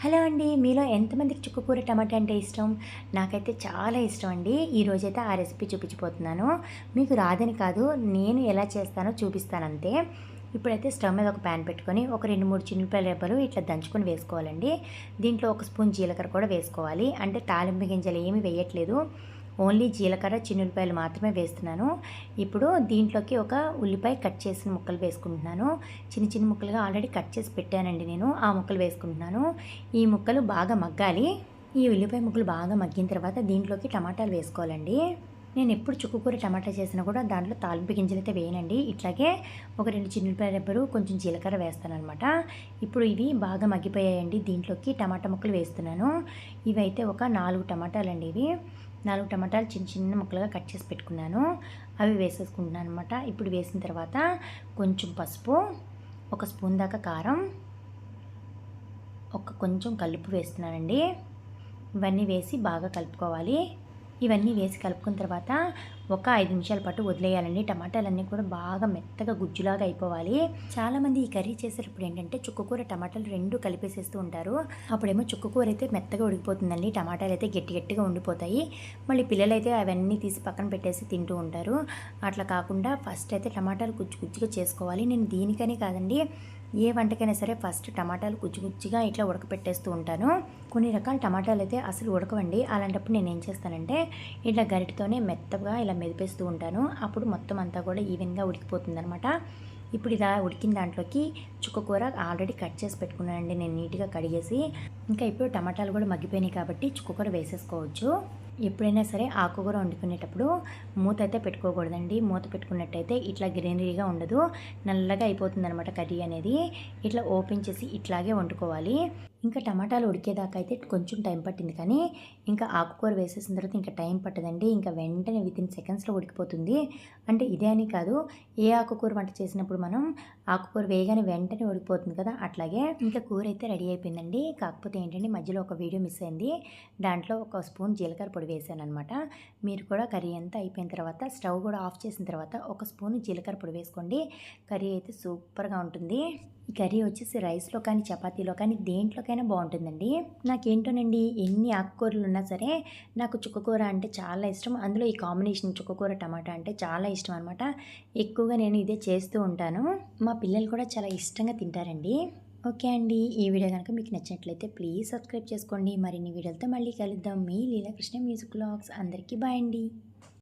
Hello అండి మీలో ఎంతమందికి చుక్కకూర టమాటా అంటే ఇష్టం? నాకైతే చాలా ఇష్టం అండి. ఈరోజైతే ఆ రెసిపీ చూపించిపోతున్నాను మీకు రాదని కాదు నేను ఎలా చేస్తానో చూపిస్తాను అంతే ఇప్పుడైతే స్టవ్ మీద ఒక ప్యాన్ పెట్టుకొని ఒక రెండు మూడు చిన్నపాయల రెబ్బలు ఇట్లా దంచుకొని వేసుకోవాలండి. దీంట్లో ఒక స్పూన్ జీలకర్ర కూడా వేసుకోవాలి. అంటే తాలింపు గింజలు ఏమీ వేయట్లేదు. ఓన్లీ జీలకర్ర చిన్నులపాయలు మాత్రమే వేస్తున్నాను. ఇప్పుడు దీంట్లోకి ఒక ఉల్లిపాయ కట్ చేసిన ముక్కలు వేసుకుంటున్నాను. చిన్న చిన్న ముక్కలుగా ఆల్రెడీ కట్ చేసి పెట్టానండి నేను. ఆ ముక్కలు వేసుకుంటున్నాను. ఈ ముక్కలు బాగా మగ్గాలి. ఈ ఉల్లిపాయ ముక్కలు బాగా మగ్గిన తర్వాత దీంట్లోకి టమాటాలు వేసుకోవాలండి. నేను ఎప్పుడు చుక్కుకూర టమాటా చేసినా కూడా దాంట్లో తాలింపు గింజలు అయితే వేయనండి. ఇట్లాగే ఒక రెండు చిన్నపాయ రెబ్బరు కొంచెం జీలకర్ర వేస్తాను అనమాట ఇప్పుడు ఇవి బాగా మగ్గిపోయాయండి. దీంట్లోకి టమాటా ముక్కలు వేస్తున్నాను. ఇవైతే ఒక నాలుగు టమాటాలండి ఇవి. నాలుగు టమాటాలు చిన్న చిన్న ముక్కలుగా కట్ చేసి పెట్టుకున్నాను. అవి వేసేసుకుంటున్నాను అనమాట ఇప్పుడు వేసిన తర్వాత కొంచెం పసుపు ఒక స్పూన్ దాకా కారం ఒక కొంచెం కలుపు వేస్తున్నానండి. ఇవన్నీ వేసి బాగా కలుపుకోవాలి. ఇవన్నీ వేసి కలుపుకున్న తర్వాత ఒక ఐదు నిమిషాల పాటు వదిలేయాలండి. టమాటాలన్నీ కూడా బాగా మెత్తగా గుజ్జులాగా అయిపోవాలి. చాలామంది ఈ కర్రీ చేసేటప్పుడు ఏంటంటే చుక్కకూర టమాటాలు రెండు కలిపేసేస్తూ ఉంటారు. అప్పుడేమో చుక్కకూర అయితే మెత్తగా ఉడికిపోతుందండి. టమాటాలు అయితే గట్టి గట్టిగా ఉండిపోతాయి. మళ్ళీ పిల్లలు అయితే అవన్నీ తీసి పక్కన పెట్టేసి తింటూ ఉంటారు. అట్లా కాకుండా ఫస్ట్ అయితే టమాటాలు గుజ్జు గుజ్జుగా చేసుకోవాలి. నేను దీనికని కాదండి. ఏ వంటకైనా సరే ఫస్ట్ టమాటాలు కుచ్చి కుచ్చిగా ఇట్లా ఉడకపెట్టేస్తూ ఉంటాను. కొన్ని రకాల టమాటాలు అయితే అసలు ఉడకవండి. అలాంటప్పుడు నేను ఏం చేస్తానంటే ఇట్లా గరిటతోనే మెత్తగా ఇలా మెదిపేస్తూ ఉంటాను. అప్పుడు మొత్తం అంతా కూడా ఈవెన్గా ఉడికిపోతుంది అనమాట ఇప్పుడు ఇలా ఉడికిన దాంట్లోకి చుక్కకూర ఆల్రెడీ కట్ చేసి పెట్టుకున్నానండి. నేను నీట్గా కడిగేసి. ఇంకా ఇప్పుడు టమాటాలు కూడా మగ్గిపోయినాయి కాబట్టి చుక్కకూర వేసేసుకోవచ్చు. ఎప్పుడైనా సరే ఆకుకూర వండుకునేటప్పుడు మూత అయితే పెట్టుకోకూడదండి. మూత పెట్టుకున్నట్టయితే ఇట్లా గ్రీనరీగా ఉండదు. నల్లగా అయిపోతుంది అనమాట కర్రీ అనేది. ఇట్లా ఓపెన్ చేసి ఇట్లాగే వండుకోవాలి. ఇంకా టమాటాలు ఉడికేదాకా అయితే కొంచెం టైం పట్టింది. కానీ ఇంకా ఆకుకూర వేసేసిన తర్వాత ఇంకా టైం పట్టదండి. ఇంకా వెంటనే విత్ ఇన్ సెకండ్స్లో ఉడికిపోతుంది. అంటే ఇదే అని కాదు. ఏ ఆకుకూర వంట చేసినప్పుడు మనం ఆకుకూర వేయగానే వెంటనే ఉడికిపోతుంది కదా. అట్లాగే ఇంకా కూర అయితే రెడీ అయిపోయిందండి. కాకపోతే ఏంటంటే మధ్యలో ఒక వీడియో మిస్ అయింది. దాంట్లో ఒక స్పూన్ జీలకర్ర పొడి వేసాను అనమాట మీరు కూడా కర్రీ అంతా అయిపోయిన తర్వాత స్టవ్ కూడా ఆఫ్ చేసిన తర్వాత ఒక స్పూన్ జీలకర్ర పొడి వేసుకోండి. కర్రీ అయితే సూపర్గా ఉంటుంది. ఈ కర్రీ వచ్చేసి రైస్లో కానీ చపాతీలో కానీ దేంట్లో దేంట్లోకైనా బాగుంటుందండి. నాకేంటోనండి ఎన్ని ఆకుకూరలు ఉన్నా సరే నాకు చుక్కకూర అంటే చాలా ఇష్టం. అందులో ఈ కాంబినేషన్ చుక్కకూర టమాటా అంటే చాలా ఇష్టం అనమాట ఎక్కువగా నేను ఇదే చేస్తూ ఉంటాను. మా పిల్లలు కూడా చాలా ఇష్టంగా తింటారండి. ఓకే అండి. ఈ వీడియో కనుక మీకు నచ్చినట్లయితే ప్లీజ్ సబ్స్క్రైబ్ చేసుకోండి. మరిన్ని వీడియోలతో మళ్ళీ కలుద్దాం. మీ లీలాకృష్ణ మ్యూజిక్ బ్లాగ్స్. అందరికీ బాయ్ అండి.